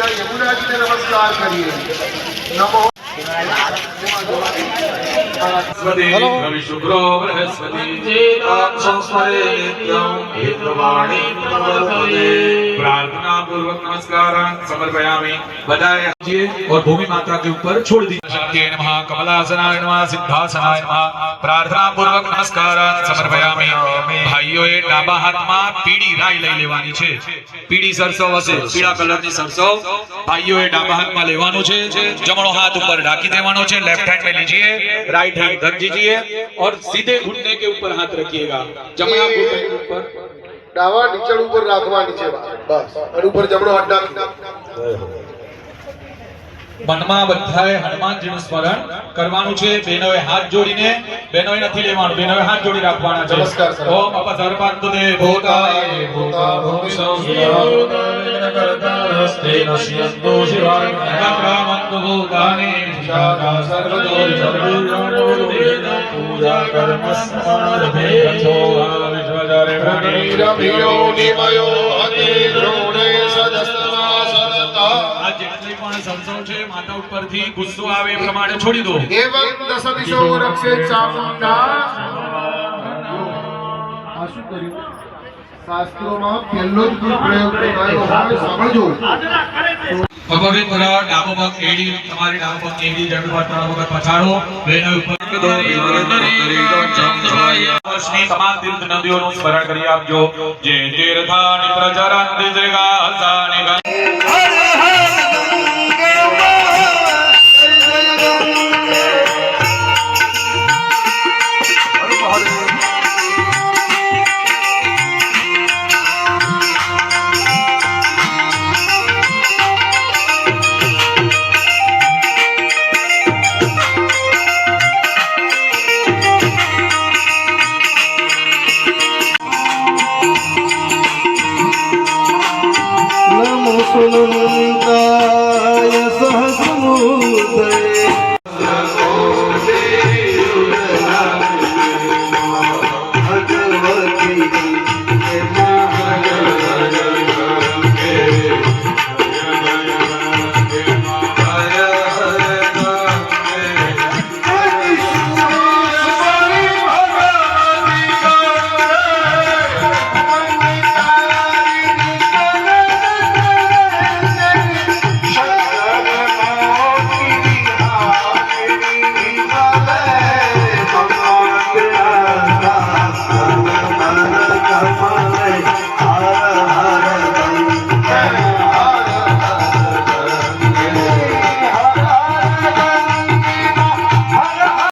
या यमुना जी ने नमस्कार करिए। नमो। शुक्रो प्रार्थना पूर्वक नमस्कार समर्पयामी। बताया और भूमि माता के ऊपर छोड़ दीजिए। नमः कमलासनाय सिद्धासनाय नमः। प्रार्थना पूर्वक नमस्कार समर्पयामी। વેપારીઓએ ડાબા હાથમાં પીળી રાઈ લઈ લેવાની છે. પીળી સરસવ હશે પીળા કલરની સરસવ ભાઈઓએ ડાબા હાથમાં લેવાનું છે. જમણો હાથ ઉપર રાખી દેવાનો છે. લેફ્ટ હેન્ડ મે લીજીએ રાઈટ હેન્ડ ધર દીજીએ और सीधे घुटने के ऊपर हाथ रखिएगा जमना घुटने के ડાવા નીચળ ઉપર રાખવાની છે બસ. અને ઉપર જમણો હાથ નાખી મનમાં બધાએ હનુમાનજીનું સ્મરણ કરવાનું છે. બહેનોએ હાથ જોડીને બહેનોએ નથી લેવાનું. બહેનોએ હાથ જોડી રાખવાના છે. નમસ્કાર સર. ઓમ અપસર્પાંતુ દે ભૂતાય ભૂતા ભૂમિ સંસ્કૃતાસ્તે નશ્યંતો શિવાય આક્રમંતુ ભૂતાને. શાખા સર્વતો સર્વજ્ઞાનો વેદ પૂજા કર્મ સમારભે કથો વિશ્વજારે રમિયો નિમયો અતિ દ્રોણે સદસ્તમા સદતા આ જેટલી પણ સંસવ છે માતા ઉપરથી ગુસ્સો આવે એ પ્રમાણે છોડી દો એવં દસ દિશો રક્ષે ચામુંડા આ શું કર્યું શાસ્ત્રોમાં પહેલો જ દુર્પ્રયોગ કરાયો હોય સાંભળજો પવિત્ર ડાબો પગ એડી તમારી ડાબો પગ એડી જમણી બાજુ ત્રણ વખત પછાડો બેનો ઉપર વર્ષની તમામ તીર્થ નદીઓનું સ્મરણ કરી આપજો જે તીર્થાની પ્રચરંતિ ત્રિગાસાની مسلم يا سهد